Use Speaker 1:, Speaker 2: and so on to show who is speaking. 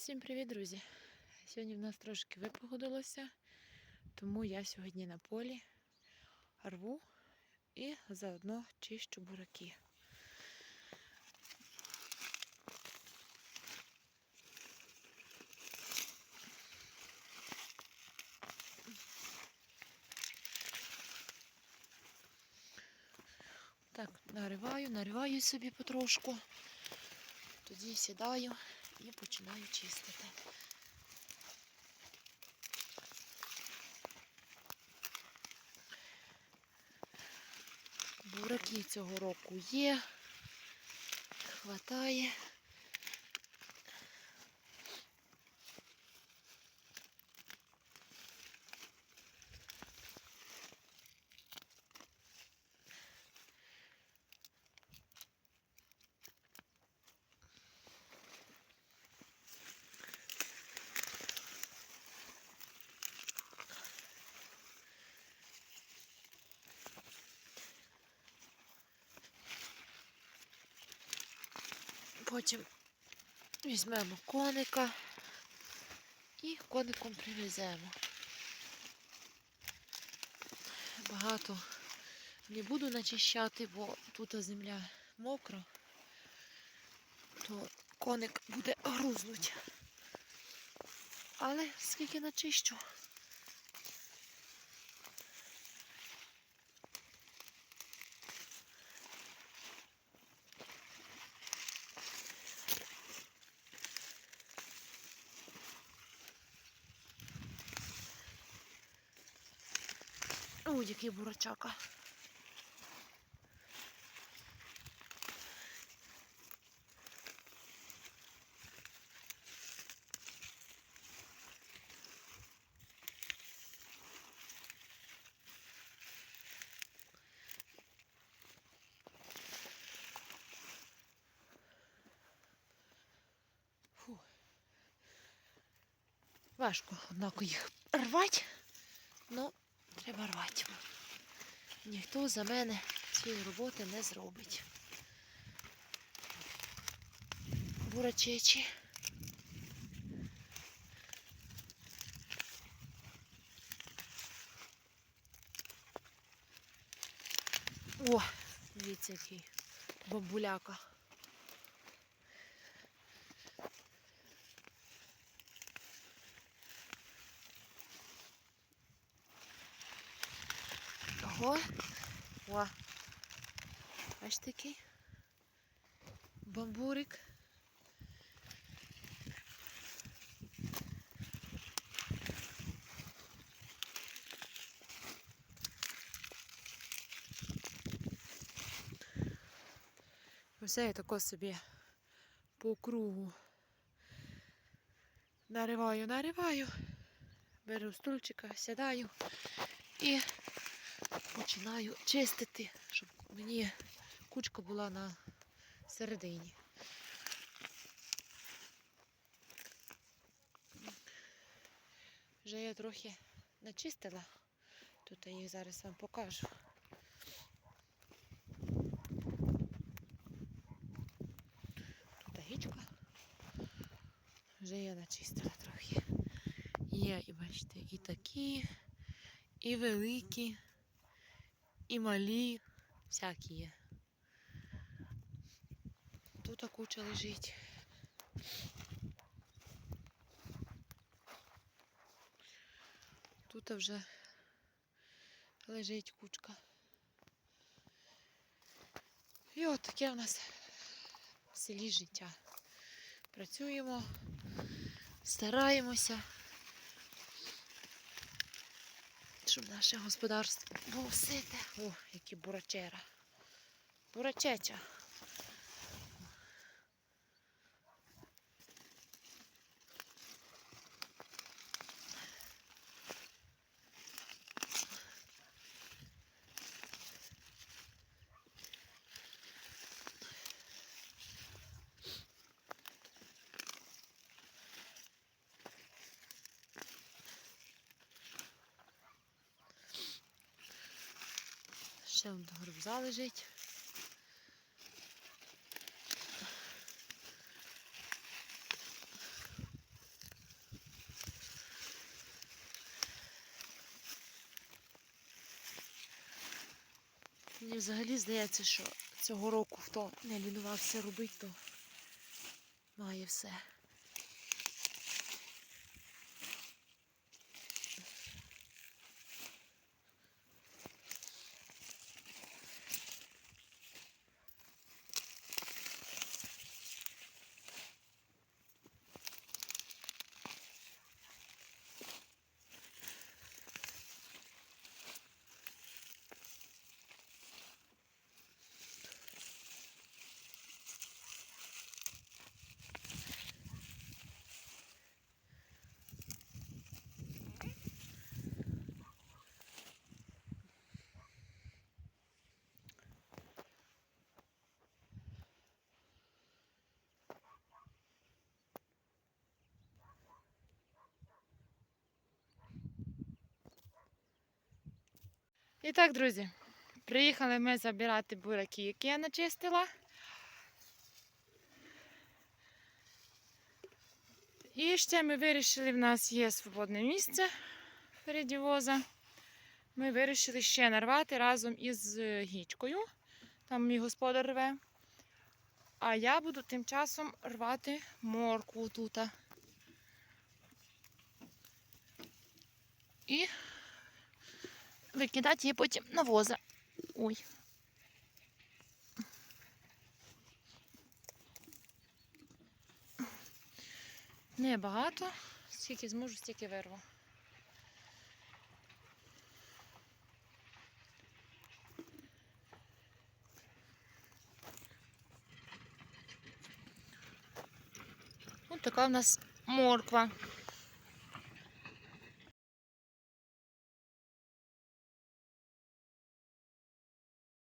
Speaker 1: Всім привіт, друзі! Сьогодні в нас трошки випогодилося, тому я сьогодні на полі рву і заодно чищу бураки. Так, нариваю, нариваю собі потрошку, тоді сідаю і починаю чистити. Бураки цього року є, хватає. Потім візьмемо коника і коником привеземо. Багато не буду начищати, бо тут земля мокра, то коник буде грузнуть. Але скільки начищу. Ой, який бурачака. Важко, однако їх рвати, ну треба рвати. Ніхто за мене цієї роботи не зробить. Бурачечі. О, дивіться який бабуляка. Ого. О. Аж такий бамбурик. Все я тако собі по кругу нариваю, нариваю, беру стульчика, сідаю і починаю чистити, щоб мені кучка була на середині. Вже я трохи начистила, тут я їх зараз вам покажу. Тут гічка. Вже я начистила трохи. Є, і бачите, і такі, і великі, і малі, всякі є. Тут куча лежить. Тут вже лежить кучка. І от таке в нас в селі життя. Працюємо, стараємося щоб наше господарство було сите. О, які бурачера. Бурачеча. Ще вон горбза лежить. Мені взагалі здається, що цього року хто не лінувався робити, то має все. І так, друзі, приїхали ми забирати бураки, які я начистила. І ще ми вирішили, в нас є свободне місце переді воза. Ми вирішили ще нарвати разом із е, гічкою. Там мій господар рве. А я буду тим часом рвати моркву тут. І викидати її потім на воза. Ой. Небагато. Скільки зможу, стільки вирву. Ось така у нас морква.